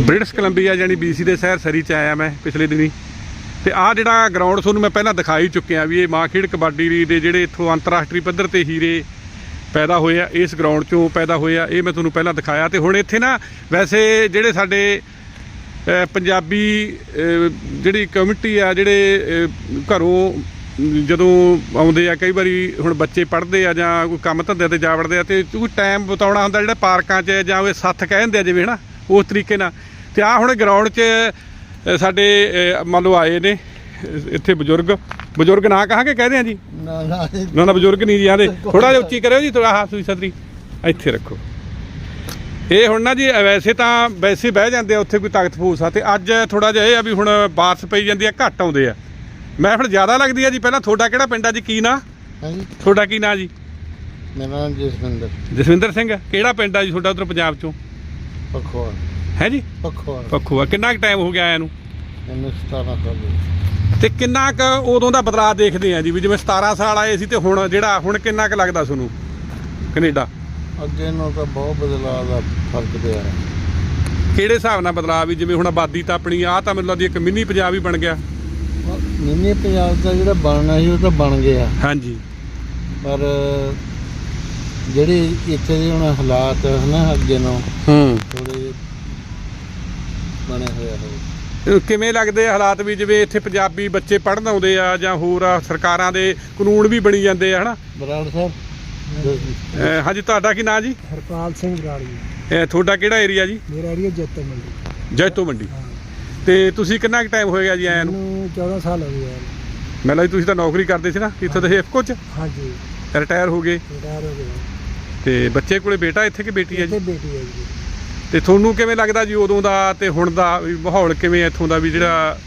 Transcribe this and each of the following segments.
British Columbia ਜਾਨੀ BC ਦੇ ਸ਼ਹਿਰ ਸਰੀ ਚ ਆਇਆ ਮੈਂ ਪਿਛਲੇ ਦਿਨੀ। ਤੇ ਆਹ ਜਿਹੜਾ ਗਰਾਊਂਡ ਤੁਹਾਨੂੰ ਮੈਂ ਪਹਿਲਾਂ ਦਿਖਾਈ ਚੁੱਕਿਆ ਵੀ ਇਹ ਮਾਂ ਖੇਡ ਕਬੱਡੀ ਦੇ ਜਿਹੜੇ ਇੱਥੋਂ ਅੰਤਰਰਾਸ਼ਟਰੀ ਪੱਧਰ ਤੇ ਹੀਰੇ ਪੈਦਾ ਹੋਏ ਆ, ਇਸ ਗਰਾਊਂਡ ਚੋਂ ਪੈਦਾ ਹੋਏ ਆ, ਇਹ ਮੈਂ ਤੁਹਾਨੂੰ ਪਹਿਲਾਂ ਦਿਖਾਇਆ। ਤੇ ਹੁਣ ਇੱਥੇ ਨਾ ਵੈਸੇ ਜਿਹੜੇ ਸਾਡੇ ਪੰਜਾਬੀ ਜਿਹੜੀ ਕਮਿਊਨਿਟੀ ਆ, ਜਿਹੜੇ ਘਰੋਂ ਜਦੋਂ ਆਉਂਦੇ ਆ, ਕਈ ਵਾਰੀ ਹੁਣ ਬੱਚੇ ਪੜ੍ਹਦੇ ਆ ਜਾਂ ਕੋਈ ਕੰਮ ਧੰਦੇ ਤੇ ਜਾ ਵੜਦੇ ਆ, ਤੇ ਕੋਈ ਟਾਈਮ ਬਿਤਾਉਣਾ ਹੁੰਦਾ ਜਿਹੜਾ ਪਾਰਕਾਂ 'ਚ ਜਾਂ ਉਹ ਸੱਥ ਕਹਿੰਦੇ ਆ ਜਿਵੇਂ, ਹਨਾ? ਉਸ ਤਰੀਕੇ ਨਾਲ। ਤੇ ਆ ਹੁਣ ਗਰਾਊਂਡ 'ਚ ਸਾਡੇ ਮੰਨ ਲਓ ਆਏ ਨੇ ਇੱਥੇ ਬਜ਼ੁਰਗ। ਬਜ਼ੁਰਗ ਨਾ ਕਹਾਂਗੇ ਕਹਦੇ ਆ ਜੀ? ਨਾ ਨਾ ਨਾ ਨਾ ਬਜ਼ੁਰਗ ਨਹੀਂ ਜੀ ਆਦੇ ਥੋੜਾ ਜਿਹਾ ਉੱਚੀ ਕਰਿਓ ਜੀ ਥੋੜਾ ਆਹ ਸੂਈ ਸਦਰੀ। ਇੱਥੇ ਰੱਖੋ। ਇਹ ਹੁਣ ਨਾ ਜੀ ਵੈਸੇ ਤਾਂ ਵੈਸੇ ਬਹਿ ਜਾਂਦੇ ਆ ਉੱਥੇ ਕੋਈ ਤਾਕਤ ਫੂਸ ਆ। ਤੇ ਅੱਜ ਥੋੜਾ ਜਿਹਾ ਇਹ ਆ ਵੀ ਹੁਣ ਬਾਰਿਸ਼ ਪਈ ਜਾਂਦੀ ਆ ਘੱਟ ਆਉਂਦੇ ਆ। ਮੈਂ ਹੁਣ ਜ਼ਿਆਦਾ ਲੱਗਦੀ ਆ ਜੀ ਪਹਿਲਾਂ ਤੁਹਾਡਾ ਕਿਹੜਾ ਪਿੰਡ ਆ ਜੀ? ਕੀ ਨਾਂ? ਹਾਂਜੀ ਤੁਹਾਡਾ ਕੀ ਨਾਂ ਜੀ? ਮੇਰਾ ਨਾਮ ਜਸਵਿੰਦਰ। ਜਸਵਿੰਦਰ ਸਿੰਘ। ਕਿਹੜਾ ਪਿੰਡ ਆ ਜੀ ਤੁਹਾਡਾ ਉਧਰ ਪੰਜਾਬ ਚੋਂ? ਪਖਵਾਲ ਹੈ ਜੀ? ਪਖਵਾਲ ਪੱਖੂਆ। ਕਿੰਨਾ ਕੁ ਟਾਈਮ ਹੋ ਗਿਆ ਆਇਆ ਨੂੰ? ਇਹਨੂੰ 17 ਸਾਲ ਹੋ ਗਏ। ਤੇ ਕਿੰਨਾ ਕੁ ਉਦੋਂ ਦਾ ਬਦਲਾਅ ਦੇਖਦੇ ਆ ਜੀ? ਵੀ ਜਿਵੇਂ 17 ਸਾਲ ਆਏ ਸੀ ਤੇ ਹੁਣ ਜਿਹੜਾ ਹੁਣ ਕਿੰਨਾ ਕੁ ਲੱਗਦਾ ਤੁਹਾਨੂੰ? ਕੈਨੇਡਾ? ਅੱਗੇ ਨੂੰ ਤਾਂ ਬਹੁਤ ਬਦਲਾਅ ਦਾ ਫ਼ਰਕ ਪਿਆ। ਹੈ ਕਿਹੜੇ ਹਿਸਾਬ ਨਾਲ ਬਦਲਾਅ? ਵੀ ਜਿਵੇਂ ਹੁਣ ਆਬਾਦੀ ਤਾਂ ਆਪਣੀ ਆ ਤਾਂ ਮੈਨੂੰ ਲੱਗਦੀ ਇੱਕ ਮਿੰਨੀ ਪੰਜਾਬ ਹੀ ਬਣ ਗਿਆ। ਮਿੰਨੀ ਪੰਜਾਬ ਦਾ ਜਿਹੜਾ ਬਣਨਾ ਸੀ ਉਹ ਤਾਂ ਬਣ ਗਿਆ। ਹਾਂਜੀ। ਪਰ ਜਿਹੜੇ ਇੱਥੇ ਦੇ ਹੁਣ ਹਾਲਾਤ ਹਨਾ ਅੱਗੇ ਨੂੰ ਹੂੰ। ਥੋੜੇ ਕਿਵੇਂ ਲੱਗਦੇ ਆ ਹਾਲਾਤ ਵੀ ਜਿਵੇਂ ਇੱਥੇ ਪੰਜਾਬੀ ਬੱਚੇ ਪੜ੍ਹਨ ਆਉਂਦੇ ਆ ਜਾਂ ਹੋਰ ਆ, ਸਰਕਾਰਾਂ ਦੇ ਕਾਨੂੰਨ ਵੀ ਬਣੀ ਜਾਂਦੇ ਆ ਹਨਾ? ਬਰਾੜ ਸਾਹਿਬ ਅਹ ਹਾਂਜੀ ਤੁਹਾਡਾ ਕੀ ਨਾਂ ਜੀ? ਹਰਪਾਲ ਸਿੰਘ ਰਾੜੀ ਇਹ ਤੁਹਾਡਾ ਕਿਹੜਾ ਏਰੀਆ ਜੀ? ਮੇਰਾ ਏਰੀਆ ਜੱਤੋ ਮੰਡੀ। ਜੈਤੋ ਮੰਡੀ। ਤੇ ਤੁਸੀਂ ਕਿੰਨਾ ਕੁ ਟਾਈਮ ਹੋ ਗਿਆ ਜੀ ਆਇਆਂ ਨੂੰ? ਮੈਨੂੰ 14 ਸਾਲ ਹੋ ਗਏ ਯਾਰ ਮੈਨੂੰ ਲੱਗਦਾ ਤੁਸੀਂ ਤਾਂ ਨੌਕਰੀ ਕਰਦੇ ਸੀ ਨਾ ਇੱਥੇ ਤੁਸੀਂ ਇਫਕੋ ਚ? ਹਾਂਜੀ। ਰਿਟਾਇਰ ਹੋ ਗਏ। ਰਿਟਾਇਰ ਹੋ ਗਏ। ਤੇ ਬੱਚੇ ਕੋਲੇ ਬੇਟਾ ਇੱਥੇ ਕਿ ਬੇਟੀ ਹੈ ਇੱਥੇ ਜੀ ਬੇਟੀ ਹੈ ਜੀ। ਤੇ ਤੁਹਾਨੂੰ ਕਿਵੇਂ ਲੱਗਦਾ ਜੀ ਉਦੋਂ ਦਾ ਤੇ ਹੁਣ ਦਾ ਵੀ ਮਾਹੌਲ ਕਿਵੇਂ ਇੱਥੋਂ ਦਾ ਵੀ ਜਿਹੜਾ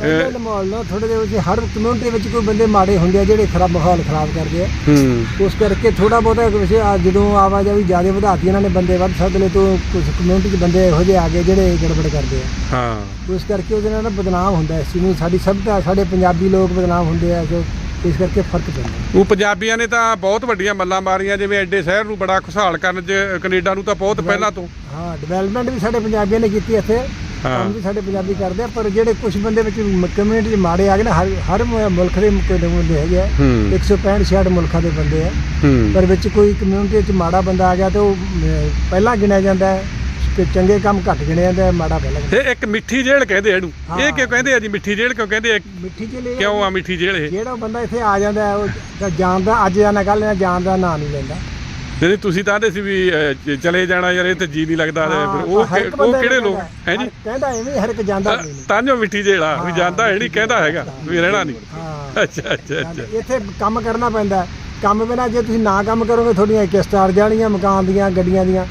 ਪਹਿਲੇ ਦੇ ਮਾਹੌਲ ਨਾਲ ਥੋੜੇ ਜਿਹੇ ਵਿੱਚ ਹਰ ਕਮਿਊਨਿਟੀ ਵਿੱਚ ਕੋਈ ਬੰਦੇ ਮਾੜੇ ਹੁੰਦੇ ਆ ਜਿਹੜੇ ਖਰਾਬ ਮਾਹੌਲ ਖਰਾਬ ਕਰਦੇ ਆ। ਹੂੰ। ਉਸ ਕਰਕੇ ਥੋੜਾ ਬਹੁਤਾ ਵੈਸੇ ਆ ਜਦੋਂ ਆਵਾਜਾਈ ਜ਼ਿਆਦਾ ਵਧਾਤੀ ਇਹਨਾਂ ਨੇ ਬੰਦੇ ਵੱਧ ਸੱਦ ਲਏ ਤੋਂ ਕੁਝ ਕਮਿਊਨਿਟੀ 'ਚ ਬੰਦੇ ਇਹੋ ਜਿਹੇ ਆ ਗਏ ਜਿਹੜੇ ਗੜਬੜ ਕਰਦੇ ਆ। ਹਾਂ। ਉਸ ਕਰਕੇ ਉਹਦੇ ਨਾਲ ਨਾ ਬਦਨਾਮ ਹੁੰਦਾ ਇਸ ਨੂੰ। ਸਾਡੀ ਸਭਿਅਤਾ ਸਾਡੇ ਪੰਜਾਬੀ ਲੋਕ ਬਦਨਾਮ ਹੁੰਦੇ ਆ ਜੋ ਇਸ ਕਰਕੇ ਫ਼ਰਕ ਪੈਂਦਾ। ਉਹ ਪੰਜਾਬੀਆਂ ਨੇ ਤਾਂ ਬਹੁਤ ਵੱਡੀਆਂ ਮੱਲਾਂ ਮਾਰੀਆਂ ਜਿਵੇਂ ਐਡੇ ਸ਼ਹਿਰ ਨੂੰ ਬੜਾ ਖੁਸ਼ਹਾਲ ਕਰਨ ਚ ਕੈਨੇਡਾ ਨੂੰ ਤਾਂ ਬਹੁਤ ਪਹਿਲਾਂ ਤੋਂ। ਹਾਂ ਡਿਵੈਲਪਮੈਂਟ ਵੀ ਸਾਡੇ ਪੰਜਾਬੀਆਂ ਨੇ ਕੀਤੀ ਇੱਥੇ। ਕੰਮ ਵੀ ਸਾਡੇ ਪੰਜਾਬੀ ਕਰਦੇ ਆ ਪਰ ਜਿਹੜੇ ਕੁਝ ਬੰਦੇ ਵਿੱਚ ਕਮਿਊਨਿਟੀ 'ਚ ਮਾੜੇ ਆ ਗਏ ਨਾ ਹਰ ਹਰ ਮੁਲਕ ਦੇ ਦੇ ਬੰਦੇ ਹੈਗੇ ਆ। ਹੂੰ। 165 66 ਮੁਲਕਾਂ ਦੇ ਬੰਦੇ ਆ। ਪਰ ਵਿੱਚ ਕੋਈ ਕਮਿਊਨਿਟੀ 'ਚ ਮਾੜਾ ਬੰਦਾ ਆ ਗਿਆ ਤੇ ਉਹ ਪਹਿਲਾਂ ਗਿਣਿਆ ਜਾਂਦਾ ਹੈ। ਕਿ ਚੰਗੇ ਕੰਮ ਘੱਟ ਗਿਣਿਆ ਜਾਂਦਾ ਹੈ, ਮਾੜਾ ਪਹਿਲਾਂ ਗਿਣਿਆ ਇਹ ਇੱਕ ਮਿੱਠੀ ਜੇਲ੍ਹ ਕਹਿੰਦੇ ਆ ਇਹਨੂੰ। ਇਹ। ਕਿਉਂ ਕਹਿੰਦੇ ਆ ਜੀ? ਮਿੱਠੀ ਜੇਲ੍ਹ ਕਿਉਂ ਕਹਿੰਦੇ ਆ? ਮਿੱਠੀ ਚ ਕਿਉਂ ਆ ਮਿੱਠੀ ਜੇਲ੍ਹ ਇਹ? ਜਿਹੜਾ ਬੰਦਾ ਇੱਥੇ ਆ ਜਾਂਦਾ ਹੈ, ਉਹ ਤਾਂ ਜਾਣਦਾ ਅੱਜ ਜਾਣਾ ਕੱਲ ਨਾ ਜਾਣਦਾ ਨਾਂ ਨਹੀਂ ਲੈਂਦਾ। ਨਹੀਂ ਤੁਸੀਂ ਤਾਂ ਆਂਦੇ ਸੀ ਵੀ ਅਹ, ਚ- ਚਲੇ ਜਾਣਾ ਯਾਰ ਇਹ ਤੇ ਜੀ ਨਹੀਂ ਲੱਗਦਾ। ਤੇ ਫਿਰ ਉਹ ਹਰ ਕਿ- ਇੱਕ ਉਹ ਕਿਹੜੇ ਲੋਕ? ਕਹਿੰਦਾ ਹੈ। ਜੀ? ਹਰ- ਕਹਿੰਦਾ ਐਵੇਂ ਹਰ ਇੱਕ ਜਾਂਦਾ ਕੋਈ ਨਹੀਂ। ਤਾਂ ਜੋ ਮਿੱਠੀ ਜੇਲ੍ਹ ਆ ਵੀ ਜਾਂਦਾ ਹੈ ਨਹੀਂ ਕਹਿੰਦਾ ਹੈਗਾ ਵੀ ਰਹਿਣਾ ਨਹੀਂ। ਹਾਂ। ਅੱਛਾ ਅੱਛਾ ਅੱਛਾ। ਇੱਥੇ ਕੰਮ ਕਰਨਾ ਪੈਂਦਾ ਹੈ। ਕੰਮ ਬਿਨਾ ਜੇ ਤੁਸੀਂ ਨਾ ਕੰਮ ਕਰੋਗੇ ਤੁਹਾਡੀਆਂ ਕਿਸ਼ਤਾਂ ਅੜ ਜਾਣੀਆਂ ਮਕਾਨ ਦੀਆਂ ਗੱਡੀਆਂ ਦੀਆਂ।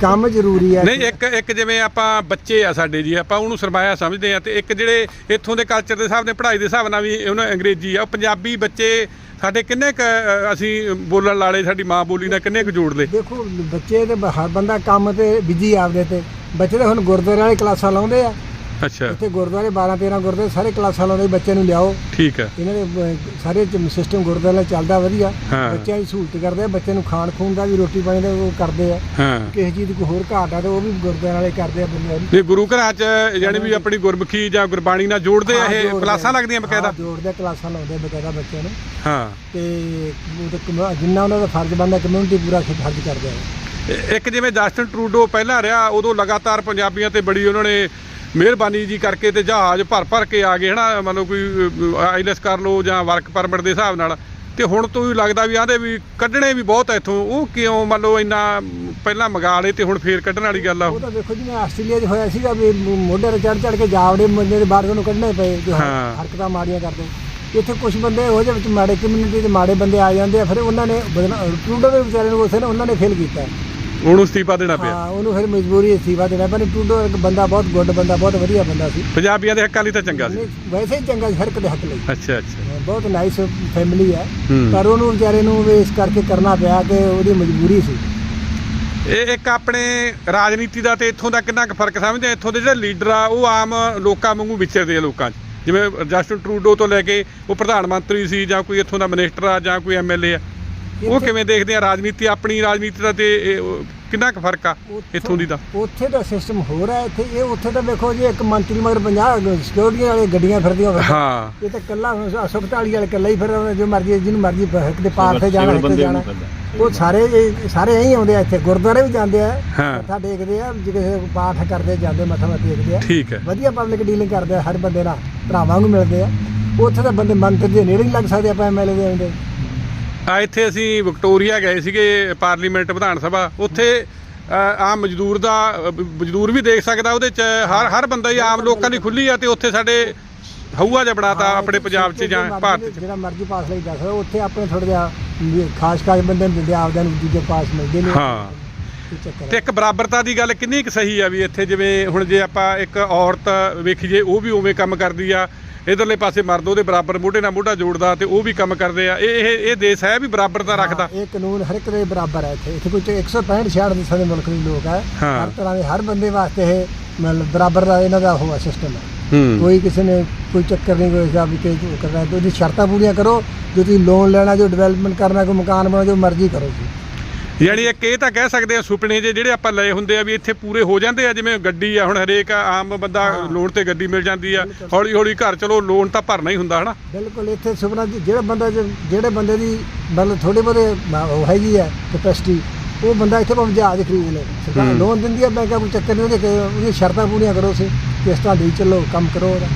ਕੰਮ ਜ਼ਰੂਰੀ ਹੈ। ਨਹੀਂ ਇੱਕ ਇੱਕ ਜਿਵੇਂ ਆਪਾਂ ਬੱਚੇ ਆ ਸਾਡੇ ਜੀ ਆਪਾਂ ਉਹਨੂੰ ਸਰਮਾਇਆ ਸਮਝਦੇ ਆ ਤੇ ਇੱਕ ਜਿਹੜੇ ਇੱਥੋਂ ਦੇ ਕਲਚਰ ਦੇ ਹਿਸਾਬ ਨਾਲ ਪੜ੍ਹਾਈ ਦੇ ਹਿਸਾਬ ਨਾਲ ਵੀ ਉਹਨਾਂ ਅੰਗਰੇਜ਼ੀ ਆ। ਉਹ ਪੰਜਾਬੀ ਬੱਚੇ ਸਾਡੇ ਕਿੰਨੇ ਕ ਅਸੀਂ ਬੋਲਣ ਵਾਲੇ ਸਾਡੀ ਮਾਂ ਬੋਲੀ ਨਾਲ ਕਿੰਨੇ ਕੁ ਜੋੜ ਲਏ ਦੇਖੋ ਬੱਚੇ ਤੇ ਬ- ਹਰ ਬੰਦਾ ਕੰਮ ਤੇ ਬਿਜ਼ੀ ਆਪਦੇ ਤੇ। ਬੱਚੇ ਤਾਂ ਹੁਣ ਗੁਰਦੁਆਰੇ ਵਾਲੀ ਕਲਾਸਾਂ ਲਾਉਂਦੇ ਆ। ਅੱਛਾ। ਇੱਥੇ ਗੁਰਦੁਆਰੇ 12 13 ਗੁਰਦੁਆਰੇ ਸਾਰੇ ਕਲਾਸਾਂ ਲਾਉਂਦੇ ਬੱਚੇ ਨੂੰ ਲਿਆਓ। ਠੀਕ ਹੈ। ਇਹਨਾਂ ਦੇ ਬ- ਸਾਰੇ ਸਿਸਟਮ ਗੁਰਦੁਆਰੇ ਨਾਲ ਚੱਲਦਾ ਵਧੀਆ। ਹਾਂ। ਬੱਚਿਆਂ ਦੀ ਸਹੂਲਤ ਕਰਦੇ ਆ ਬੱਚੇ ਨੂੰ ਖਾਣ ਖੂਨ ਦਾ ਵੀ ਰੋਟੀ ਪਾਣੀ ਦਾ ਉਹ ਕਰਦੇ ਆ। ਹਾਂ। ਕਿਸੇ ਚੀਜ਼ ਦੀ ਕੋਈ ਹੋਰ ਘਾਟ ਆ ਤੇ ਉਹ ਵੀ ਗੁਰਦੁਆਰੇ ਵਾਲੇ ਕਰਦੇ ਆ ਬੰਦੇ ਤੇ ਗੁਰੂ ਘਰਾਂ 'ਚ ਯਾਨੀ ਵੀ ਆਪਣੀ ਗੁਰਮੁਖੀ ਜਾਂ ਗੁਰਬਾਣੀ ਨਾਲ ਜੋੜਦੇ ਆ ਇਹ ਕਲਾਸਾਂ। ਲੱਗਦੀਆਂ ਬਕਾਇਦਾ? ਜੋੜਦੇ ਆ, ਕਲਾਸਾਂ ਲਾਉਂਦੇ ਆ ਬਕਾਇਦਾ ਬੱਚਿਆਂ ਨੂੰ। ਹਾਂ। ਤੇ ਉਹ ਤੇ ਕਮ- ਜਿੰਨਾ ਉਹਨਾਂ ਦਾ ਫਰਜ਼ ਬਣਦਾ ਕਮਿਊਨਿਟੀ ਪੂਰਾ ਫਰਜ਼ ਕਰਦੇ ਆ। ਇ- ਇੱਕ ਜਿਵੇਂ ਜਸਟਨ ਟਰੂਡੋ ਪਹਿਲਾਂ ਰਿਹਾ ਉਦੋਂ ਲਗਾਤਾਰ ਪੰਜਾਬੀਆਂ ਤੇ ਬੜੀ ਉਹਨਾਂ ਨੇ ਮਿਹਰਬਾਨੀ ਜੀ ਕਰਕੇ ਤੇ ਜਹਾਜ਼ ਭਰ ਭਰ ਕੇ ਆ ਗਏ ਹਨਾ ਮਤਲਬ ਕੋਈ ਆਈਲੈਸ ਕਰ ਲਓ ਜਾਂ ਵਰਕ ਪਰਮਿਟ ਦੇ ਹਿਸਾਬ ਨਾਲ ਤੇ ਹੁਣ ਤੋਂ ਹੀ ਲੱਗਦਾ ਵੀ ਆਂਦੇ ਵੀ ਕੱਢਣੇ ਵੀ ਬਹੁਤ ਇੱਥੋਂ ਉਹ ਕਿਉਂ ਮੰਨ ਲਓ ਇੰਨਾ ਪਹਿਲਾਂ ਮੰਗਾ ਲਏ ਤੇ ਹੁਣ ਫੇਰ ਕੱਢਣ ਵਾਲੀ ਗੱਲ ਆ ਉਹ। ਉਹ ਤਾਂ ਦੇਖੋ ਜਿਵੇਂ ਆਸਟ੍ਰੇਲੀਆ 'ਚ ਹੋਇਆ ਸੀਗਾ ਵੀ ਮੋ- ਮੋਢੇ ਤੇ ਚੜ ਚੜ ਕੇ ਜਾਵੜੇ ਬੰਦੇ ਦੇ ਬਾਹਰ ਉਹਨੂੰ ਕੱਢਣੇ ਪਏ ਜੋ। ਹਰਕਤਾਂ ਮਾੜੀਆਂ ਕਰਦੇ ਇੱਥੇ ਕੁਝ ਬੰਦੇ ਇਹੋ ਜਿਹੇ ਵਿੱਚ ਮਾੜੇ ਕਮਿਊਨਿਟੀ ਦੇ ਮਾੜੇ ਬੰਦੇ ਆ ਜਾਂਦੇ ਆ ਫਿਰ ਉਹਨਾਂ ਨੇ ਟੂਡੋ ਦੇ ਵਿਚਾਰੇ ਨੂੰ ਉਸੇ ਨੇ ਉਹਨਾਂ ਨੇ ਫੇਲ ਕੀਤਾ ਉਹਨੂੰ ਅਸਤੀਫਾ ਦੇਣਾ ਪਿਆ। ਹਾਂ ਉਹਨੂੰ ਫਿਰ ਮਜਬੂਰੀ ਅਸਤੀਫਾ ਦੇਣਾ ਪਰ ਟੂਡੋ ਇੱਕ ਬੰਦਾ ਬਹੁਤ ਗੁੱਡ ਬੰਦਾ ਬਹੁਤ ਵਧੀਆ ਬੰਦਾ ਸੀ। ਪੰਜਾਬੀਆਂ ਦੇ ਹੱਕਾਂ ਲਈ ਤਾਂ ਚੰਗਾ ਸੀ। ਨਹੀਂ, ਵੈਸੇ ਹੀ ਚੰਗਾ ਸੀ ਹਰ ਇੱਕ ਦੇ ਹੱਕ ਲਈ। ਅੱਛਾ ਅੱਛਾ। ਬਹੁਤ ਨਾਈਸ ਫੈਮਿਲੀ ਹੈ ਹੂੰ। ਪਰ ਉਹਨੂੰ ਵਿਚਾਰੇ ਨੂੰ ਵੀ ਇਸ ਕਰਕੇ ਕਰਨਾ ਪਿਆ ਕਿ ਉਹਦੀ ਮਜਬੂਰੀ ਸੀ। ਇਹ ਇੱਕ ਆਪਣੇ ਰਾਜਨੀਤੀ ਦਾ ਤੇ ਇੱਥੋਂ ਦਾ ਕਿੰਨਾ ਕੁ ਫ਼ਰਕ ਸਮਝਦੇ ਆ? ਇੱਥੋਂ ਦੇ ਜਿਹੜੇ ਲੀਡਰ ਆ ਉਹ ਆਮ ਲੋਕਾਂ ਵਾਂਗੂ ਵਿਚਰਦੇ ਆ ਲੋਕਾਂ 'ਚ। ਜਿਵੇਂ ਜਸਟਨ ਟਰੂਡੋ ਤੋਂ ਲੈ ਕੇ ਉਹ ਪ੍ਰਧਾਨ ਮੰਤਰੀ ਸੀ ਜਾਂ ਕੋਈ ਇੱਥੋਂ ਦਾ ਮਿਨਿਸਟਰ ਆ ਜਾਂ ਕੋਈ ਐਮਐਲਏ ਆ। ਉਹ ਕਿਵੇਂ ਦੇਖਦੇ ਆ ਰਾਜਨੀਤੀ? ਆਪਣੀ ਰਾਜਨੀਤੀ ਦਾ ਤੇ ਇਹ ਉਹ ਕਿੰਨਾ ਕੁ ਫ਼ਰਕ ਆ ਇੱਥੋਂ ਦੀ ਦਾ? ਉੱਥੇ ਦਾ ਸਿਸਟਮ ਹੋ ਰਿਹਾ ਇੱਥੇ। ਇਹ ਉੱਥੇ ਤਾਂ ਵੇਖੋ ਜੀ ਇੱਕ ਮੰਤਰੀ ਮਗਰ 50 ਸਿਕਿਉਰਿਟੀ ਵਾਲੇ ਗੱਡੀਆਂ ਫਿਰਦੀਆਂ ਹੋਵੇ ਹਾਂ। ਇਹ ਤਾਂ ਕੱਲਾ ਹਸਪਤਾਲੀ ਵਾਲੇ ਕੱਲਾ ਹੀ ਫਿਰਦਾ ਜੋ ਮਰਜ਼ੀ ਜਿਹਨੂੰ ਮਰਜ਼ੀ ਇੱਕ ਦੇ ਪਾਰ ਤੇ ਜਾਣਾ ਤੇ ਜਾਣਾ। ਉਹ ਸਾਰੇ ਇਹ- ਸਾਰੇ ਐਂ ਹੀ ਆਉਂਦੇ ਆ ਇੱਥੇ। ਗੁਰਦੁਆਰੇ ਵੀ ਜਾਂਦੇ ਆ। ਹਾਂ। ਮੱਥਾ ਟੇਕਦੇ ਆ ਜੇ ਕਿਸੇ ਨੂੰ ਪਾਠ ਕਰਦੇ ਜਾਂਦੇ ਮੱਥਾ ਮੱਥਾ ਟੇਕਦੇ ਆ। ਠੀਕ ਹੈ। ਵਧੀਆ ਪਬਲਿਕ ਡੀਲਿੰਗ ਕਰਦੇ ਆ ਹਰ ਬੰਦੇ ਨਾਲ ਭਰਾਵਾਂ ਨੂੰ ਮਿਲਦੇ ਆ। ਉੱਥੇ ਤਾਂ ਬੰਦੇ ਮੰਤਰੀ ਦੇ ਨੇੜੇ ਨਹੀਂ ਲੱਗ ਸਕਦੇ ਆਪਾਂ ਐਮਐਲਏ ਦੇ ਆਉਂਦੇ। ਆ ਇੱਥੇ ਅਸੀਂ ਵਿਕਟੋਰੀਆ ਗਏ ਸੀਗੇ ਪਾਰਲੀਮੈਂਟ ਵਿਧਾਨ ਸਭਾ। ਉੱਥੇ ਆਮ ਮਜ਼ਦੂਰ ਦਾ ਮਜ਼ਦੂਰ ਵੀ ਦੇਖ ਸਕਦਾ ਉਹਦੇ ਚ ਹਰ ਹਰ ਬੰਦਾ ਹੀ ਆਮ ਲੋਕਾਂ ਦੀ ਖੁੱਲੀ ਆ ਤੇ ਉੱਥੇ ਸਾਡੇ ਹਊਆ ਜਿਹਾ ਬਣਾਤਾ ਆਪਣੇ ਪੰਜਾਬ 'ਚ ਜਾਂ ਭਾਰਤ 'ਚ। ਜਿਹੜਾ ਮਰਜ਼ੀ ਪਾਸ ਲਈ ਦੱਸ ਉੱਥੇ ਆਪਣੇ ਥੋੜਾ ਜਿਹਾ ਖਾਸ ਖਾਸ ਬੰਦੇ ਨੂੰ ਦਿੰਦੇ ਆਪਦਿਆਂ ਨੂੰ ਦੂਜੇ ਪਾਸ ਮਿਲਦੇ ਨੇ ਹਾਂ। ਤੇ। ਇੱਕ ਬਰਾਬਰਤਾ ਦੀ ਗੱਲ ਕਿੰਨੀ ਕੁ ਸਹੀ ਆ ਵੀ ਇੱਥੇ ਜਿਵੇਂ ਹੁਣ ਜੇ ਆਪਾਂ ਇੱਕ ਔਰਤ ਵੇਖੀਏ ਉਹ ਵੀ ਉਵੇਂ ਕੰਮ ਕਰਦੀ ਆ ਇਧਰਲੇ ਪਾਸੇ ਮਰਦ ਉਹਦੇ ਬਰਾਬਰ ਮੋਢੇ ਨਾਲ ਮੋਢਾ ਜੋੜਦਾ ਤੇ ਉਹ ਵੀ ਕੰਮ ਕਰਦੇ ਆ। ਇਹ ਇਹ ਇਹ ਦੇਸ਼ ਹੈ ਵੀ ਬਰਾਬਰਤਾ ਰੱਖਦਾ। ਹਾਂ, ਇਹ ਕਾਨੂੰਨ ਹਰ ਇੱਕ ਦੇ ਬਰਾਬਰ ਹੈ ਇੱਥੇ। ਇੱਥੇ ਕੋਈ 165 66 ਦੇਸ਼ਾਂ ਦੇ ਮੁਲਕ ਦੇ ਲੋਕ ਹੈ। ਹਾਂ। ਹਰ ਤਰ੍ਹਾਂ ਦੇ ਹਰ ਬੰਦੇ ਵਾਸਤੇ ਇਹ ਮਤਲਬ ਬਰਾਬਰ ਦਾ ਇਹਨਾਂ ਦਾ ਹੋਆ ਸਿਸਟਮ ਹੈ। ਹੂੰ। ਕੋਈ ਕਿਸੇ ਨੇ ਕੋਈ ਚੱਕਰ ਨਹੀਂ ਕੋਈ ਹਿਸਾਬ ਵੀ ਕਿ ਕਰਨਾ ਤੇ ਉਹਦੀ ਸ਼ਰਤਾਂ ਪੂਰੀਆਂ ਕਰੋ। ਜੋ ਤੁਸੀਂ ਲੋਨ ਲੈਣਾ ਜੋ ਡਿਵੈਲਪਮੈਂਟ ਕਰਨਾ ਕੋਈ ਮਕਾਨ ਬਣਾਉਣਾ ਜੋ ਮਰਜ਼ੀ ਕਰੋ ਜੀ। ਯਾਨੀ ਇੱਕ ਇਹ ਤਾਂ ਕਹਿ ਸਕਦੇ ਆ ਸੁਪਨੇ ਜੇ ਜਿਹੜੇ ਆਪਾਂ ਲਏ ਹੁੰਦੇ ਆ ਵੀ ਇੱਥੇ ਪੂਰੇ ਹੋ ਜਾਂਦੇ ਆ ਜਿਵੇਂ ਗੱਡੀ ਆ ਹੁਣ ਹਰੇਕ ਆਮ ਬੰਦਾ ਲੋਨ ਤੇ ਗੱਡੀ ਮਿਲ ਜਾਂਦੀ ਆ ਹੌਲੀ ਹੌਲੀ ਘਰ ਚਲੋ ਲੋਨ ਤਾਂ ਭਰਨਾ ਹੀ ਹੁੰਦਾ ਹਨਾ? ਬਿਲਕੁਲ ਇੱਥੇ ਸੁਪਨਾ ਜਿਹੜਾ ਬੰਦਾ ਜਿਹੜੇ ਬੰਦੇ ਦੀ ਮਤਲਬ ਥੋੜੇ ਬਹੁਤੇ ਹੈਗੀ ਹੈ ਕੈਪੈਸਿਟੀ ਉਹ ਬੰਦਾ ਇੱਥੇ ਭਾਵੇਂ ਜਹਾਜ਼ ਖਰੀਦ ਲੇ ਸਰਕਾਰ। ਲੋਨ ਦਿੰਦੀ ਹੈ ਬੈਂਕਾਂ ਕੋਈ ਚੱਕਰ ਨਹੀਂ ਉਹਦੇ ਉਹਦੀਆਂ ਸ਼ਰਤਾਂ ਪੂਰੀਆਂ ਕਰੋ ਸੀ ਕਿਸ਼ਤਾਂ ਦੇ ਚੱਲੋ ਕੰਮ ਕਰੋ ਉਹਦਾ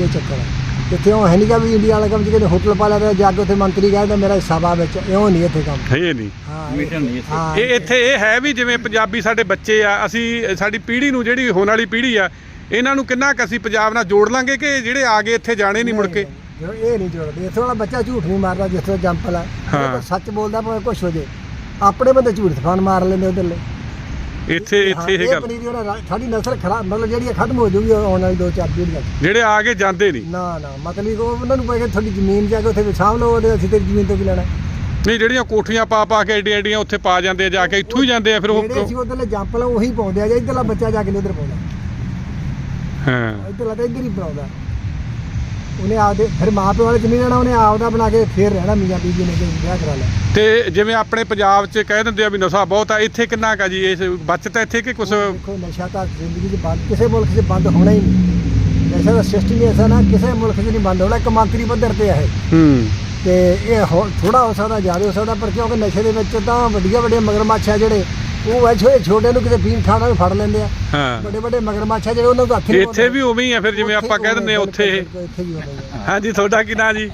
ਇਹ ਚੱਕਰ ਹੈ ਇੱਥੇ ਉਹ ਹੈ ਵੀ ਇੰਡੀਆ ਵਾਲਾ ਕੰਮ ਜਿਹੜੇ ਹੋਟਲ ਪਾ ਲਿਆ ਜਾ ਕੇ ਉੱਥੇ ਮੰਤਰੀ ਕਹਿੰਦਾ ਮੇਰਾ ਹਿੱਸਾ ਬਾ ਵਿੱਚ ਇਉਂ ਨਹੀਂ ਇੱਥੇ ਕੰਮ। ਨਹੀਂ ਹਾਂ ਨਹੀਂ ਇੱਥੇ। ਹਾਂ। ਇਹ ਇੱਥੇ ਇਹ ਹੈ ਵੀ ਜਿਵੇਂ ਪੰਜਾਬੀ ਸਾਡੇ ਬੱਚੇ ਆ ਅਸੀਂ ਸਾਡੀ ਪੀੜ੍ਹੀ ਨੂੰ ਜਿਹੜੀ ਹੋਣ ਵਾਲੀ ਪੀੜ੍ਹੀ ਆ ਇਹਨਾਂ ਨੂੰ ਕਿੰਨਾ ਕੁ ਅਸੀਂ ਪੰਜਾਬ ਨਾਲ ਜੋੜ ਲਾਂਗੇ ਕਿ ਜਿਹੜੇ ਆ ਗਏ ਇੱਥੇ ਜਾਣੇ ਨਹੀਂ ਮੁੜ ਕੇ? ਇਹ ਨਹੀਂ ਜੋੜਦੇ। ਇੱਥੇ ਵਾਲਾ ਬੱਚਾ ਝੂਠ ਨਹੀਂ ਮਾਰਦਾ ਜਿਸ ਤਰ੍ਹਾਂ ਜੰਪਲ। ਤਾਂ ਸੱਚ ਬੋਲਦਾ ਭਾਵੇਂ ਕੁਛ ਹੋ ਜੇ। ਆਪਣੇ ਬੰਦੇ ਝੂਠ ਤਫਾਨ ਮਾਰ ਲੈਂਦੇ ਉਧਰਲੇ। ਇੱਥੇ ਇੱਥੇ ਇਹ ਗੱਲ ਪਨੀਰੀ ਉਹਨਾਂ ਰਾ- ਸਾਡੀ ਨਸਲ ਖਰਾਬ ਮਤਲਬ ਜਿਹੜੀ ਖਤਮ ਹੋ ਜੂਗੀ ਆਉਣ ਵਾਲੀ ਦੋ ਚਾਰ ਪੀੜ੍ਹੀਆਂ 'ਚ। ਜਿਹੜੇ ਆ ਕੇ ਜਾਂਦੇ ਨਹੀਂ। ਨਾ ਨਾ ਮਤਲਬ ਉਹ ਉਹਨਾਂ ਨੂੰ ਪਏਗਾ ਤੁਹਾਡੀ ਜ਼ਮੀਨ ਜਾ ਕੇ ਉੱਥੇ ਵਿਛਾਵ ਲਓ ਉਹਦੇ ਅਸੀਂ ਤੇਰੀ ਜ਼ਮੀਨ ਤੋਂ ਕੀ ਲੈਣਾ। ਨਹੀਂ ਜਿਹੜੀਆਂ ਕੋਠੀਆਂ ਪਾ ਪਾ ਕੇ ਐਡੀਆਂ ਐਡੀਆਂ ਉੱਥੇ ਪਾ ਜਾਂਦੇ ਆ ਜਾ ਕੇ ਇੱਥੋਂ ਹੀ ਜਾਂਦੇ ਆ ਫਿਰ ਜਿਹੜੇ ਉਹ ਅਸੀਂ ਉਧਰਲੇ ਜੰਪਲ ਉਹੀ ਪਾਉਂਦੇ ਆ ਜਾਂ ਇੱਧਰਲਾ ਬੱਚਾ ਜਾ ਕੇ ਨੀ ਉੱਧਰ ਪਾਉਂਦਾ। ਹਾਂ। ਇੱਧਰਲਾ ਤਾਂ ਇੱਧਰ ਹੀ ਬਣਾਉਂਦਾ ਉਹਨੇ ਆਪਦੇ ਫਿਰ ਮਾਂ ਪਿਓ ਵਾਲੇ ਜ਼ਮੀਨ ਲੈਣਾ ਉਹਨੇ ਆਪਦਾ ਬਣਾ ਕੇ ਫੇਰ ਰਹਿਣਾ ਮੀਆਂ ਬੀਬੀ ਨੇ ਕਿ ਵਿਆਹ ਕਰਾ ਲਿਆ। ਤੇ ਜਿਵੇਂ ਆਪਣੇ ਪੰਜਾਬ 'ਚ ਕਹਿ ਦਿੰਦੇ ਆ ਵੀ ਨਸ਼ਾ ਬਹੁਤ ਆ ਇੱਥੇ ਕਿੰਨਾ ਕਾ ਜੀ? ਇਸ ਬਚਤ ਇੱਥੇ ਕਿ ਦੇਖੋ ਨਸ਼ਾ ਤਾਂ ਜ਼ਿੰਦਗੀ 'ਚ ਬੰਦ ਕਿਸੇ ਮੁਲਕ 'ਚ ਬੰਦ ਹੋਣਾ ਹੀ ਨਹੀਂ। ਨਸ਼ਾ ਦਾ ਸਿਸਟਮ ਹੀ ਐਸਾ ਨਾ ਕਿਸੇ ਮੁਲਕ 'ਚ ਨਹੀਂ ਬੰਦ ਹੋਣਾ ਇੱਕ ਮੰਤਰੀ ਪੱਧਰ ਤੇ ਹੈ ਹੂੰ। ਤੇ ਇਹ ਥੋੜਾ ਹੋ ਸਕਦਾ ਜ਼ਿਆਦਾ ਹੋ ਸਕਦਾ ਪਰ ਕਿਉਂਕਿ ਨਸ਼ੇ ਦੇ ਵਿੱਚ ਤਾਂ ਵੱਡੀਆਂ ਵੱਡੀਆਂ ਮਗਰਮੱਛ ਆ ਜਿਹੜੇ ਉਹ ਐ ਛੋਟੇ ਛੋਟੇ ਨੂੰ ਕਿਤੇ ਪੀਣ ਖਾਣਾ ਵੀ ਫੜ ਲੈਂਦੇ ਆ। ਹਾਂ। ਵੱਡੇ ਵੱਡੇ ਮਗਰਮੱਛ ਆ ਜਿਹੜੇ ਉਹਨਾਂ ਨੂੰ ਹੱਥ ਨਹੀਂ ਇੱਥੇ ਵੀ ਉਵੇਂ ਹੀ ਆ ਫਿਰ ਜਿਵੇਂ ਆਪਾਂ ਕਹਿ ਦਿੰਦੇ ਆ ਉੱਥੇ। ਇਹ ਬਿਲਕੁਲ ਇੱਥੇ ਵੀ ਉਵੇਂ ਹੀ ਆ। ਹਾਂਜੀ ਤੁਹਾਡਾ ਕੀ ਨਾਂ ਜੀ?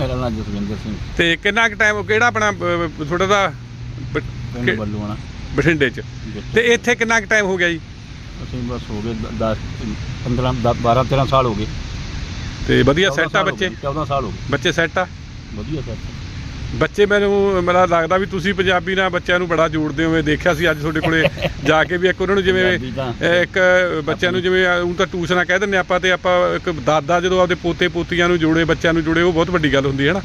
ਮੇਰਾ ਨਾਮ ਜਸਵਿੰਦਰ ਸਿੰਘ। ਤੇ ਕਿੰਨਾ ਕੁ ਟਾਈਮ ਕਿਹੜਾ ਆਪਣਾ ਤੁਹਾਡਾ ਦਾ ਬ- ਪਿੰਡ ਕਿ- ਬੱਲੂਆਣਾ ਬਠਿੰਡੇ 'ਚ। ਤੇ ਇੱਥੇ ਕਿੰਨਾ ਕੁ ਟਾਈਮ ਹੋ ਗਿਆ ਜੀ? ਅਸੀਂ ਬਸ ਹੋ ਗਏ 10 15 12 13 ਸਾਲ ਹੋ ਗਏ। ਤੇ ਵਧੀਆ 14 ਸੈੱਟ ਆ ਸਾਲ ਹੋ ਬੱਚੇ? ਗਏ, 14 ਸਾਲ ਹੋ ਗਏ। ਬੱਚੇ ਸੈੱਟ ਆ? ਵਧੀਆ ਸੈੱਟ ਬੱਚੇ ਮੈਨੂੰ ਮੇਰਾ ਲੱਗਦਾ ਵੀ ਤੁਸੀਂ ਪੰਜਾਬੀ ਨਾਲ ਬੱਚਿਆਂ ਨੂੰ ਬੜਾ ਜੋੜਦੇ ਹੋਵੇ ਦੇਖਿਆ ਸੀ ਅੱਜ ਤੁਹਾਡੇ ਕੋਲੇ ਜਾ ਕੇ ਵੀ ਇੱਕ ਉਹਨਾਂ ਨੂੰ ਜਿਵੇਂ ਇੱਕ ਬੱਚਿਆਂ ਨੂੰ ਜਿਵੇਂ ਉਹ ਤਾਂ ਟਿਊਸ਼ਨਾਂ ਕਹਿ ਦਿੰਦੇ ਆਪਾਂ ਤੇ ਆਪਾਂ ਇੱਕ ਦਾਦਾ ਜਦੋਂ ਆਪਦੇ ਪੋਤੇ ਪੋਤੀਆਂ ਨੂੰ ਜੋੜੇ ਬੱਚਿਆਂ ਨੂੰ ਜੋੜੇ ਉਹ ਬਹੁਤ ਵੱਡੀ ਗੱਲ ਹੁੰਦੀ ਹੈ ਨਾ।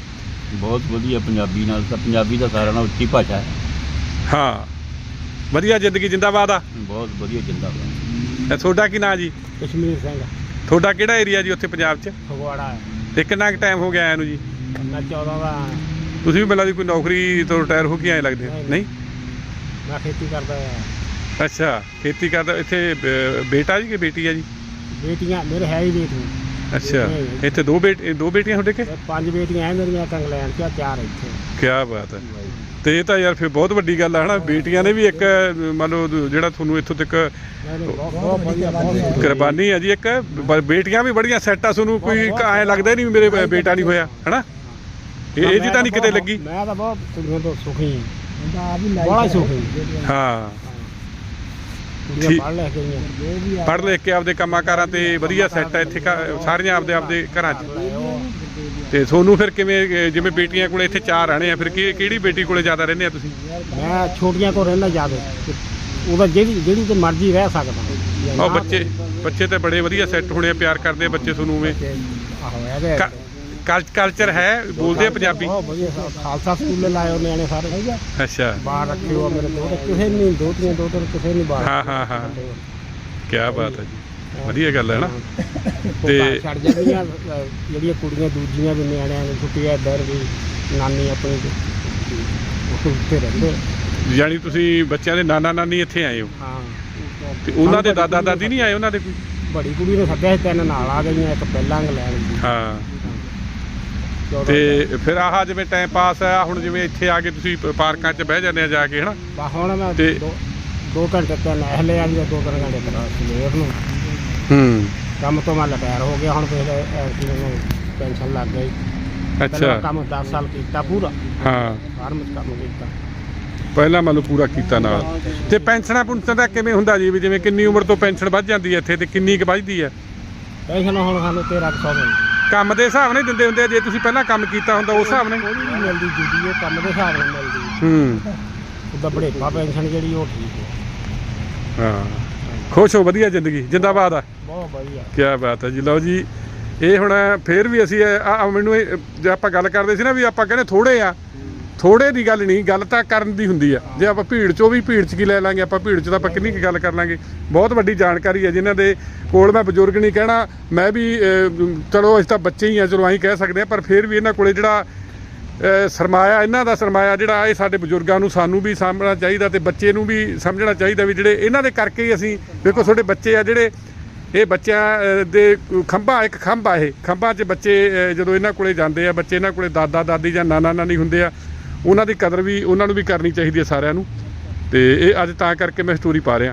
ਬਹੁਤ ਵਧੀਆ ਪੰਜਾਬੀ ਨਾਲ ਤਾਂ ਪੰਜਾਬੀ ਦਾ ਸਾਰਿਆਂ ਨਾਲ ਉੱਚੀ ਭਾਸ਼ਾ ਹੈ। ਹਾਂ ਵਧੀਆ ਜ਼ਿੰਦਗੀ ਜਿੰਦਾਬਾਦ ਆ। ਬਹੁਤ ਵਧੀਆ ਜਿੰਦਾਬਾਦ। ਤੁਹਾਡਾ ਕੀ ਨਾਂ ਜੀ? ਕਸ਼ਮੀਰ ਸਿੰਘ। ਤੁਹਾਡਾ ਕਿਹੜਾ ਏਰੀਆ ਜੀ ਉੱਥੇ ਪੰਜਾਬ 'ਚ? ਫਗਵਾੜਾ। ਤੇ ਕਿੰਨਾ ਕੁ ਟਾਈਮ ਹੋ ਗਿਆ ਆਇਆ ਨੂੰ ਜੀ? ਮੈਂ 14 ਦਾ ਤੁਸੀਂ ਵੀ ਮਿਲਾ ਦੀ ਕੋਈ ਨੌਕਰੀ ਤੋਂ ਰਿਟਾਇਰ ਹੋ ਕੇ ਆਏ ਲੱਗਦੇ ਹੋ? ਨਹੀਂ। ਮੈਂ ਖੇਤੀ ਕਰਦਾ ਆ। ਅੱਛਾ ਖੇਤੀ ਕਰਦਾ ਇੱਥੇ ਬੇਟਾ ਜੀ ਕਿ ਬੇਟੀ ਆ ਜੀ? ਬੇਟੀਆਂ ਮੇਰੇ ਹੈ ਹੀ ਬੇਟੀਆਂ ਅੱਛਾ ਇੱਥੇ ਦੋ ਬੇਟੇ ਦੋ ਬੇਟੀਆਂ ਤੁਹਾਡੇ ਕੇ? ਪੰਜ ਬੇਟੀਆਂ ਐ ਮੇਰੀਆਂ ਇੱਕ ਇੰਗਲੈਂਡ 'ਚ ਆ, ਚਾਰ ਇੱਥੇ। ਕੀ ਬਾਤ ਹੈ। ਤੇ ਇਹ ਤਾਂ ਯਾਰ ਫਿਰ ਬਹੁਤ ਵੱਡੀ ਗੱਲ ਆ ਹਨਾ? ਬੇਟੀਆਂ ਨੇ ਵੀ ਇੱਕ ਮੰਨ ਲਓ ਜਿਹੜਾ ਤੁਹਾਨੂੰ ਇੱਥੋਂ ਤੱਕ ਬਹੁਤ ਵਧੀਆ ਬਹੁਤ ਕੁਰਬਾਨੀ ਹੈ ਜੀ ਇੱਕ ਬ- ਬੇਟੀਆਂ ਵੀ ਬੜੀਆਂ ਸੈੱਟ ਆ ਤੁਹਾਨੂੰ ਕੋਈ ਐਂ ਲੱਗਦਾ ਹੀ ਨਹੀਂ ਵੀ ਮੇਰੇ ਬੇਟਾ ਨਹੀਂ ਹੋਇਆ ਹਨਾ? ਇਹ ਇਹ ਜੀ ਤਾਂ ਨਹੀਂ ਕਿਤੇ ਲੱਗੀ। ਮੈਂ ਤਾਂ ਬਹੁਤ ਕੁੜੀਆਂ ਤੋਂ ਸੁਖੀ ਹਾਂ। ਬੜਾ ਸੁਖੀ। ਹਾਂ। ਕੁੜੀਆਂ। ਪੜ੍ਹ ਲੈ ਕੇ ਪੜ੍ਹ ਆਪਦੇ ਕੰਮਾਂ ਕਾਰਾਂ ਤੇ ਵਧੀਆ ਸੈੱਟ ਆ ਇੱਥੇ ਸਾਰੀਆਂ ਆਪਦੇ ਆਪਦੇ ਘਰਾਂ 'ਚ। ਤੇ ਤੁਹਾਨੂੰ ਫਿਰ ਕਿਵੇਂ ਜਿਵੇਂ ਬੇਟੀਆਂ ਕੋਲੇ ਇੱਥੇ ਚਾਰ ਆਣੇ ਆ ਫਿਰ ਕੀ ਕਿਹੜੀ ਬੇਟੀ ਕੋਲੇ ਜ਼ਿਆਦਾ ਰਹਿੰਦੇ ਆ ਤੁਸੀਂ? ਮੈਂ ਛੋਟੀਆਂ ਕੋ ਰਹਿਣਾ ਜਾਦੇ ਉਹਦਾ ਜਿਹੜੀ ਜਿਹੜੀ ਤੇ ਮਰਜ਼ੀ ਰਹਿ ਸਕਦਾ। ਉਹ ਬੱਚੇ ਬੱਚੇ ਤੇ ਬੜੇ ਵਧੀਆ ਸੈੱਟ ਹੋਣੇ ਆ ਪਿਆਰ ਕਰਦੇ ਆ ਬੱਚੇ ਤੁਹਾਨੂੰ ਇਹਦੇ ਕਲ- ਕਲਚਰ ਹੈ ਬੋਲਦੇ ਆ ਪੰਜਾਬੀ। ਬਹੁਤ ਵਧੀਆ। ਸਾ- ਖਾਲਸਾ ਸਕੂਲੇ ਲਾਏ ਨਿਆਣੇ ਸਾਰੇ। ਅੱਛਾ। ਬਾਹਰ ਰੱਖੇ ਹੋ ਮੇਰੇ ਦੋ ਕਿਸੇ ਨਹੀਂ ਦੋਤੀਆਂ ਦੋ ਤਿੰਨ ਕਿਸੇ ਨਹੀਂ ਬਾਹਰ ਹਾਂ ਹਾਂ ਹਾਂ। ਕੀ ਬਾਤ ਹੈ ਜੀ। ਵਧੀਆ ਗੱਲ ਹੈ ਨਾ। ਤੇ ਤੇ- ਛੱਡ ਜਾਂਦੀਆਂ ਅ, ਜਿਹੜੀਆਂ ਕੁੜੀਆਂ ਦੂਜੀਆਂ ਵੀ ਨਿਆਣਿਆਂ ਨੂੰ ਛੁੱਟੀ ਹੈ ਦਰ ਵੀ ਨਾਨੀ ਆਪਣੀ ਦੇ ਉੱਤੇ ਰਹਿੰਦੇ ਯਾਨੀ ਤੁਸੀਂ ਬੱਚਿਆਂ ਦੇ ਨਾਨਾ ਨਾਨੀ ਇੱਥੇ ਆਏ ਹੋ? ਹਾਂ। ਤੇ ਉਹਨਾਂ ਦੇ ਦਾਦਾ ਦਾਦੀ ਨਹੀਂ ਆਏ ਉਹਨਾਂ ਦੇ ਕੋਈ? ਬੜੀ ਕੁੜੀ ਨੇ ਸੱਦਿਆ ਸੀ ਤਿੰਨ ਨਾਲ ਆ ਗਈਆਂ ਇੱਕ ਪਹਿਲਾਂ ਇੰਗਲੈਂਡ ਦੀ। ਹਾਂ। ਤੇ ਫਿਰ ਆਹ ਜਿਵੇਂ ਟਾਈਮ ਪਾਸ ਆ ਹੁਣ ਜਿਵੇਂ ਇੱਥੇ ਆ ਕੇ ਤੁਸੀਂ ਪਾਰਕਾਂ 'ਚ ਬਹਿ ਜਾਂਦੇ ਆ ਜਾ ਕੇ ਹਨਾ? ਬਾ ਹੁਣ ਮੈਂ ਤੇ- ਦੋ ਦੋ ਘੰਟੇ ਤਿੰਨ ਹਲੇ ਆ ਜਾਂ ਦੋ ਤਿੰਨ ਘੰਟੇ ਕਰਾ ਸਵੇਰ ਨੂੰ। ਹੂੰ। ਕੰਮ ਤੋਂ ਮੈਂ ਰਿਟਾਇਰ ਹੋ ਗਿਆ ਹੁਣ ਪਹਿਲੇ ਐਤਕੀ ਮੈਨੂੰ ਪੈਨਸ਼ਨ ਲੱਗ ਗਈ। ਪਹਿਲਾਂ ਅੱਛਾ ਕੰਮ 10 ਸਾਲ ਕੀਤਾ ਪੂਰਾ। ਹਾਂ। ਫਾਰਮ ਕੰਮ ਕੀਤਾ। ਪਹਿਲਾਂ ਮੰਨ ਲਓ ਪੂਰਾ ਕੀਤਾ ਨਾਲ। ਤੇ ਪੈਨਸ਼ਨਾਂ ਪੁੰਸਣ ਦਾ ਕਿਵੇਂ ਹੁੰਦਾ ਜੀ? ਵੀ ਜਿਵੇਂ ਕਿੰਨੀ ਉਮਰ ਤੋਂ ਪੈਨਸ਼ਨ ਵੱਧ ਜਾਂਦੀ ਹੈ ਇੱਥੇ ਤੇ ਕਿੰਨੀ ਕੁ ਵੱਧਦੀ ਹੈ? ਪੈਨਸ਼ਨ ਹੁਣ ਸਾਨੂੰ 1300 ਮਿਲਦੀ ਕੰਮ ਦੇ ਹਿਸਾਬ ਨਾਲ ਹੀ ਦਿੰਦੇ ਹੁੰਦੇ ਆ ਜੇ ਤੁਸੀਂ ਪਹਿਲਾਂ ਕੰਮ ਕੀਤਾ ਹੁੰਦਾ ਉਸ ਹਿਸਾਬ ਨਾਲ ਹੀ? ਕੋਈ ਨਹੀਂ ਮਿਲਦੀ ਜੁਦੀ ਉਹ ਕੰਮ ਦੇ ਹਿਸਾਬ ਨਾਲ ਮਿਲਦੀ। ਹੂੰ। ਉਹਦਾ ਬੜੇਪਾ ਪੈਨਸ਼ਨ ਜਿਹੜੀ ਉਹ ਠੀਕ ਹੈ। ਹਾਂ। ਖੁਸ਼ ਹੋ ਵਧੀਆ ਜ਼ਿੰਦਗੀ। ਜਿੰਦਾਬਾਦ ਆ। ਬਹੁਤ ਵਧੀਆ। ਕੀ ਬਾਤ ਹੈ ਜੀ। ਲਓ ਜੀ ਇਹ ਹੁਣ ਫੇਰ ਵੀ ਅਸੀਂ ਇਹ- ਆ ਆ ਮੈਨੂੰ ਇਹ ਜੇ ਆਪਾਂ ਗੱਲ ਕਰਦੇ ਸੀ ਨਾ ਵੀ ਆਪਾਂ ਕਹਿੰਦੇ ਥੋੜੇ ਆ ਥੋੜੇ ਦੀ ਗੱਲ ਨਹੀਂ, ਗੱਲ ਤਾਂ ਕਰਨ ਦੀ ਹੁੰਦੀ ਆ। ਜੇ ਆਪਾਂ ਭੀੜ ਚੋਂ ਵੀ ਭੀੜ ਚ ਕੀ ਲੈ ਲਾਂਗੇ, ਆਪਾਂ ਭੀੜ ਚ ਤਾਂ ਆਪਾਂ ਕਿੰਨੀ ਕੁ ਗੱਲ ਕਰ ਲਾਂਗੇ। ਬਹੁਤ ਵੱਡੀ ਜਾਣਕਾਰੀ ਹੈ ਜਿਨ੍ਹਾਂ ਦੇ ਕੋਲ ਮੈਂ ਬਜ਼ੁਰਗ ਨਹੀਂ ਕਹਿਣਾ, ਮੈਂ ਵੀ ਚਲੋ ਅਸੀਂ ਤਾਂ ਬੱਚੇ ਹੀ ਆ, ਚਲੋ ਅਸੀਂ ਕਹਿ ਸਕਦੇ ਆ, ਪਰ ਫਿਰ ਵੀ ਇਹਨਾਂ ਕੋਲੇ ਜਿਹੜਾ ਸਰਮਾਇਆ, ਇਹਨਾਂ ਦਾ ਸਰਮਾਇਆ ਜਿਹੜਾ, ਇਹ ਸਾਡੇ ਬਜ਼ੁਰਗਾਂ ਨੂੰ, ਸਾਨੂੰ ਵੀ ਸਾਂਭਣਾ ਚਾਹੀਦਾ ਤੇ ਬੱਚੇ ਨੂੰ ਵੀ ਸਮਝਣਾ ਚਾਹੀਦਾ ਵੀ ਜਿਹੜੇ ਇਹਨਾਂ ਦੇ ਕਰਕੇ ਹੀ ਅਸੀਂ, ਦੇਖੋ ਤੁਹਾਡੇ ਬੱਚੇ ਆ ਜਿਹੜੇ, ਇਹ ਬੱਚਿਆਂ ਦੇ ਖੰਭਾ, ਇੱਕ ਖੰਭਾ ਇਹ। ਖੰਭਾਂ 'ਚ ਬੱਚੇ ਜਦੋਂ ਇਹਨਾਂ ਕੋਲੇ ਜਾਂਦੇ ਆ, ਬੱਚੇ ਇਹਨਾਂ ਕੋਲੇ ਦਾਦਾ, ਦਾਦੀ ਜਾਂ ਨਾਨਾ, ਨਾਨੀ ਹੁੰਦੇ ਆ ਉਹਨਾਂ ਦੀ ਕਦਰ ਵੀ ਉਹਨਾਂ ਨੂੰ ਵੀ ਕਰਨੀ ਚਾਹੀਦੀ ਹੈ ਸਾਰਿਆਂ ਨੂੰ ਤੇ ਇਹ ਅੱਜ ਤਾਂ ਕਰਕੇ ਮੈਂ ਸਟੋਰੀ ਪਾ ਰਿਹਾ।